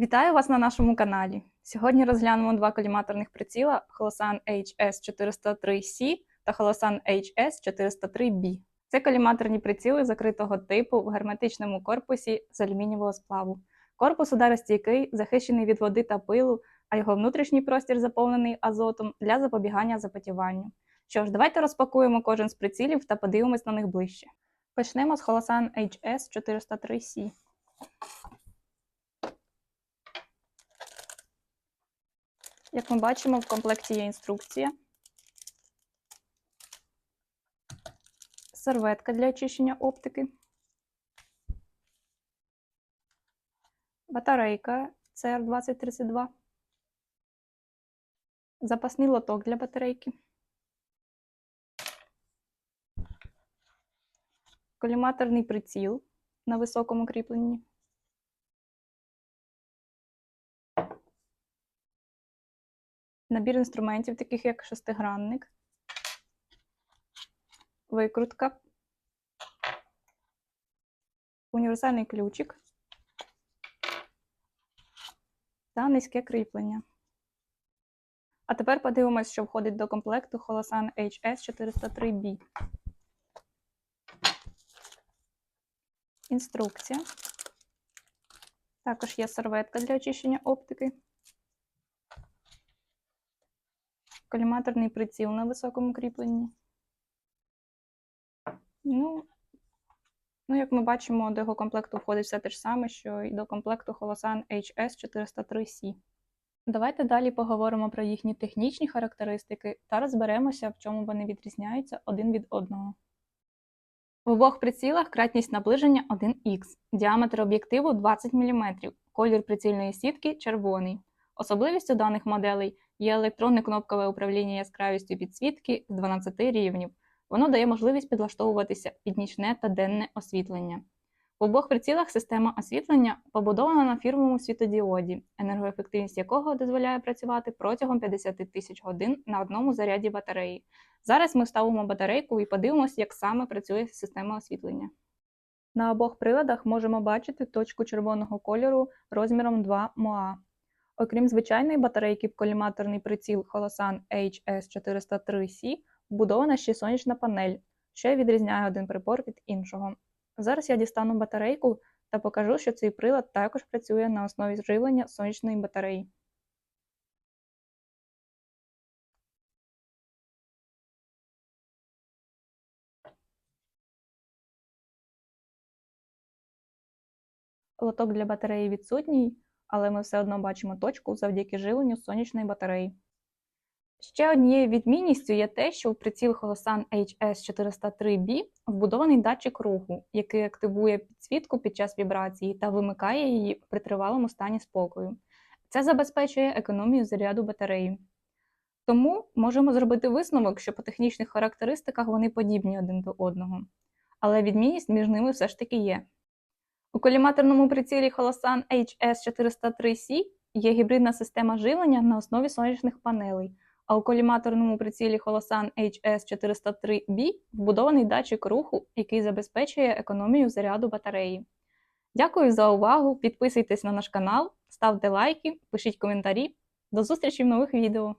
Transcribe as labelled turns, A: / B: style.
A: Вітаю вас на нашому каналі. Сьогодні розглянемо два коліматорних приціла Holosan HS403C та Holosan HS403B. Це коліматорні приціли закритого типу в герметичному корпусі з алюмінієвого сплаву. Корпус ударостійкий, захищений від води та пилу, а його внутрішній простір заповнений азотом для запобігання запотіванню. Що ж, давайте розпакуємо кожен з прицілів та подивимось на них ближче. Почнемо з Holosan HS403C. Як ми бачимо, в комплекті є інструкція, серветка для очищення оптики, батарейка CR2032, запасний лоток для батарейки, коліматорний приціл на високому кріпленні. Набір інструментів, таких як шестигранник, викрутка, універсальний ключик та низьке кріплення. А тепер подивимось, що входить до комплекту Holosan HS403B. Інструкція. Також є серветка для очищення оптики. Коліматорний приціл на високому кріпленні. Ну, ну, як ми бачимо, до його комплекту входить все те ж саме, що і до комплекту Holosan HS403C. Давайте далі поговоримо про їхні технічні характеристики та розберемося, в чому вони відрізняються один від одного. В обох прицілах кратність наближення 1х, діаметр об'єктиву 20 мм, колір прицільної сітки червоний. Особливістю даних моделей є електронне кнопкове управління яскравістю підсвітки з 12 рівнів. Воно дає можливість підлаштовуватися під нічне та денне освітлення. В обох прицілах система освітлення побудована на фірмовому світодіоді, енергоефективність якого дозволяє працювати протягом 50 тисяч годин на одному заряді батареї. Зараз ми вставимо батарейку і подивимося, як саме працює система освітлення. На обох приладах можемо бачити точку червоного кольору розміром 2 МОА. Окрім звичайної батарейки в коліматорний приціл Holosan HS403C вбудована ще сонячна панель, що відрізняє один прибор від іншого. Зараз я дістану батарейку та покажу, що цей прилад також працює на основі живлення сонячної батареї. Лоток для батареї відсутній, але ми все одно бачимо точку завдяки живленню сонячної батареї. Ще однією відмінністю є те, що в приціл Holosan HS403B вбудований датчик руху, який активує підсвітку під час вібрації та вимикає її при тривалому стані спокою. Це забезпечує економію заряду батареї. Тому можемо зробити висновок, що по технічних характеристиках вони подібні один до одного. Але відмінність між ними все ж таки є. У коліматорному прицілі Holosan HS403C є гібридна система живлення на основі сонячних панелей, а у коліматорному прицілі Holosan HS403B вбудований датчик руху, який забезпечує економію заряду батареї. Дякую за увагу! Підписуйтесь на наш канал, ставте лайки, пишіть коментарі. До зустрічі в нових відео!